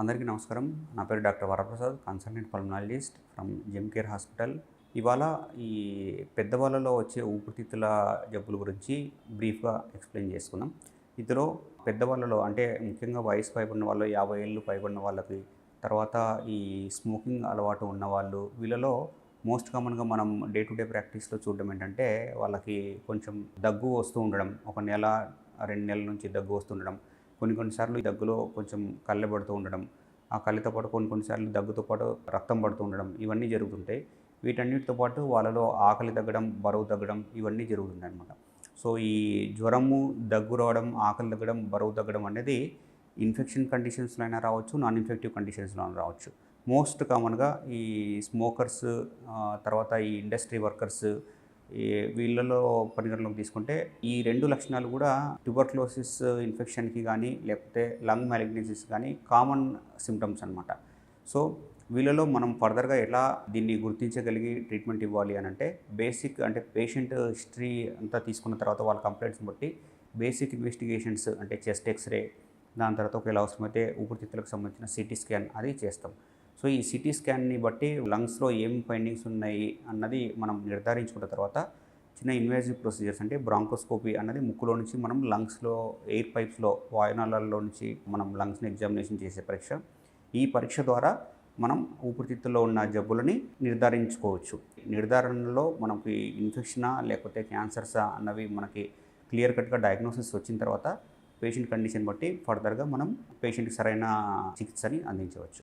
అందరికీ నమస్కారం. నా పేరు doctor Varaprasad consultant pulmonologist from gym care hospital. ఇవాళ ఈ పెద్దవాళ్ళలో వచ్చే ఊపిరితిత్తుల జబ్బుల గురించి బ్రీఫ్గా ఎక్స్ప్లెయిన్ చేసుకుందాం. ఇందులో పెద్దవాళ్ళలో అంటే ముఖ్యంగా వయసు పైబడిన వాళ్ళు యాభై ఏళ్ళు పైబడిన వాళ్ళకి తర్వాత ఈ స్మోకింగ్ అలవాటు ఉన్న వాళ్ళు వీళ్ళలో మోస్ట్ కామన్గా మనం డే టు డే ప్రాక్టీస్లో చూడడం ఏంటంటే వాళ్ళకి కొంచెం దగ్గు వస్తూ ఉండడం ఒక నెల రెండు నెలల నుంచి దగ్గు వస్తుండడం కొన్ని కొన్నిసార్లు ఈ దగ్గులో కొంచెం కళ్ళె పడుతూ ఉండడం ఆ కళ్ళతో పాటు కొన్ని కొన్నిసార్లు దగ్గుతో పాటు రక్తం పడుతూ ఉండడం ఇవన్నీ జరుగుతుంటాయి వీటన్నిటితో పాటు వాళ్ళలో ఆకలి తగ్గడం బరువు తగ్గడం ఇవన్నీ జరుగుతుంటాయి అనమాట సో ఈ జ్వరము దగ్గు రావడం ఆకలి తగ్గడం బరువు తగ్గడం అనేది ఇన్ఫెక్షన్ కండిషన్స్లో అయినా రావచ్చు నాన్ ఇన్ఫెక్టివ్ కండిషన్స్లో అయినా రావచ్చు. మోస్ట్ కామన్గా ఈ స్మోకర్స్ తర్వాత ఈ ఇండస్ట్రీ వర్కర్స్ వీళ్ళలో పరిగణలోకి తీసుకుంటే ఈ రెండు లక్షణాలు కూడా ట్యూబర్క్లోసిస్ ఇన్ఫెక్షన్కి కానీ లేకపోతే లంగ్ మ్యాలిగ్నెన్సిస్ కానీ కామన్ సిమ్టమ్స్ అనమాట సో వీళ్ళలో మనం ఫర్దర్గా ఎలా దీన్ని గుర్తించగలిగి ట్రీట్మెంట్ ఇవ్వాలి అని అంటే బేసిక్ అంటే పేషెంట్ హిస్టరీ అంతా తీసుకున్న తర్వాత వాళ్ళ కంప్లైంట్స్ బట్టి బేసిక్ ఇన్వెస్టిగేషన్స్ అంటే చెస్ట్ ఎక్స్రే దాని తర్వాత ఒకవేళ అవసరమైతే ఊపిరితిత్తులకు సంబంధించిన సిటీ స్కాన్ అది చేస్తాం. సో ఈ సిటీ స్కాన్ని బట్టి లంగ్స్లో ఏం ఫైండింగ్స్ ఉన్నాయి అన్నది మనం నిర్ధారించుకున్న తర్వాత చిన్న ఇన్వేజివ్ ప్రొసీజర్స్ అంటే బ్రాంకోస్కోపీ అన్నది ముక్కులో నుంచి మనం లంగ్స్లో ఎయిర్ పైప్స్లో వాయునాలలో నుంచి మనం లంగ్స్ని ఎగ్జామినేషన్ చేసే పరీక్ష. ఈ పరీక్ష ద్వారా మనం ఊపిరితిత్తుల్లో ఉన్న జబ్బులని నిర్ధారించుకోవచ్చు. నిర్ధారణలో మనకి ఇన్ఫెక్షనా లేకపోతే క్యాన్సర్సా అన్నవి మనకి క్లియర్ కట్గా డయాగ్నోసిస్ వచ్చిన తర్వాత పేషెంట్ కండిషన్ బట్టి ఫర్దర్గా మనం పేషెంట్కి సరైన చికిత్సని అందించవచ్చు.